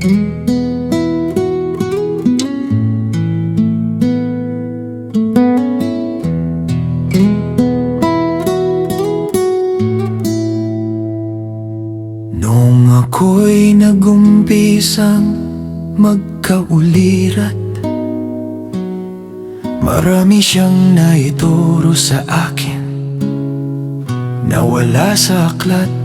Noong ako'y nagumpisang magkaulirat Marami siyang naituro sa akin Nawala sa aklat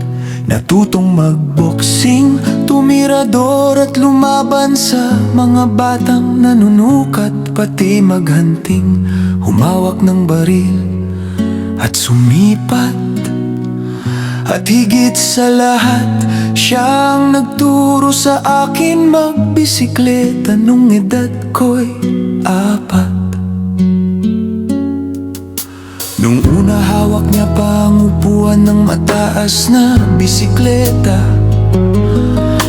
Natutong magboksing Tumirador at lumaban sa mga batang nanunukat Pati maghunting Humawak ng baril At sumipat at higit sa lahat, siyang nagturo sa akin magbisikleta nung edad ko'y apat. Hawak niya pa ang upuan ng mataas na bisikleta.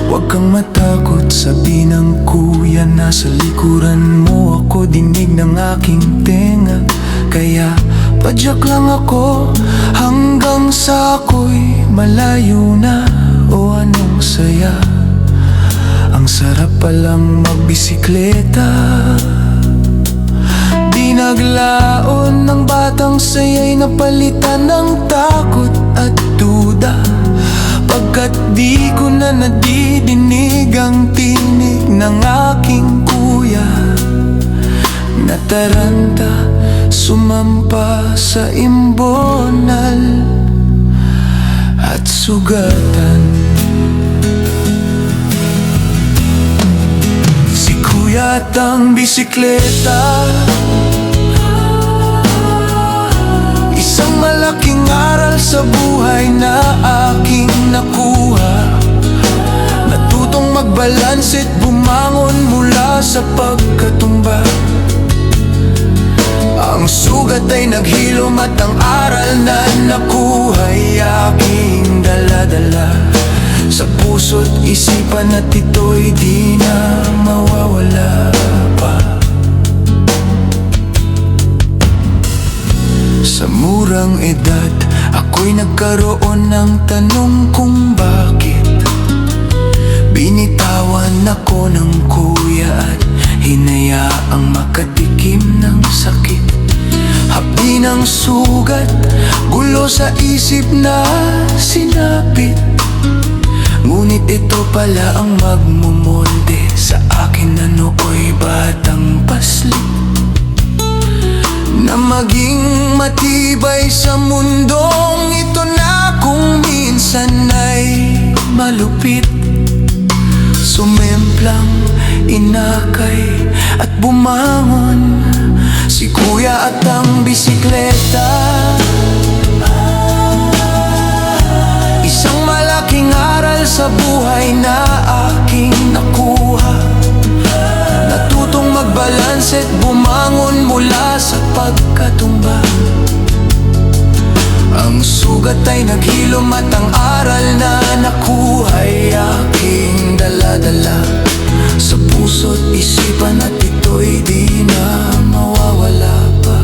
Huwag kang matakot, sabi ng kuya Nasa likuran mo ako, dinig ng aking tenga. Kaya padyak lang ako hanggang sa ako'y malayo na O anong saya. Ang sarap palang magbisikleta. Di naglaon ng napalitan ng takot at duda. Pagkat di ko na nadidinig ang tinig ng aking kuya Nataranta, sumampa sa imbonal At sugatan. Si kuya at ang bisikleta sa buhay na aking nakuha. Natutong magbalanse at bumangon mula sa pagkatumba. Ang sugat ay naghilom at ang aral na nakuha'y aking daladala. Sa puso't isipan at ito'y di na mawawala pa. Sa murang edad, ako'y nagkaroon ng tanong kung bakit Binitawan ako ng kuya at hinayaang makatikim ng sakit. Hapdi ng sugat, gulo sa isip na sinapit. Ngunit ito pala ang magmumolde sa akin na nooy batang paslit na maging matibay sa mundong ito na kung minsan ay malupit. Sumemplang, inakay at bumangon Si kuya at ang pagkatumba. Ang sugat ay naghilom at ang aral na nakuha'y aking daladala. Sa puso't isipan at ito'y di na mawawala pa.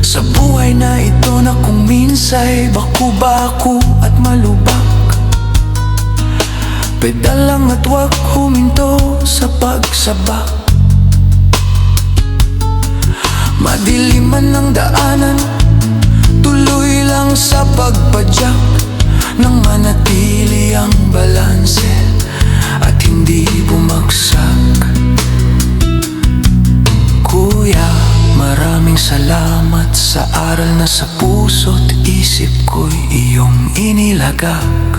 Sa buhay na ito na kung minsa'y baku-baku at malubak. Pedal lang at wag huminto sa pagsabak Madiliman ng daanan Tuloy lang sa pagpadyak Nang manatili ang balanse At hindi bumagsak. Kuya, maraming salamat sa aral na sa puso't isip ko'y iyong inilagak.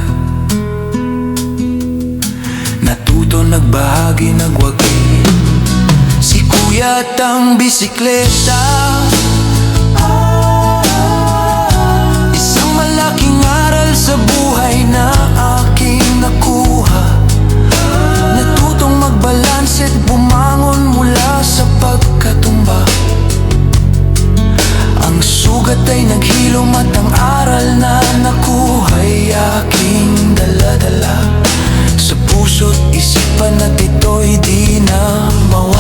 Natuto nagbahagi nagwagi kuya at ang bisikleta. Isang malaking aral sa buhay na aking nakuha. Natutong magbalanse at bumangon mula sa pagkatumba. Ang sugat ay naghilom at ang aral na nakuha'y aking daladala. Sa puso't isipan at ito'y di na mawala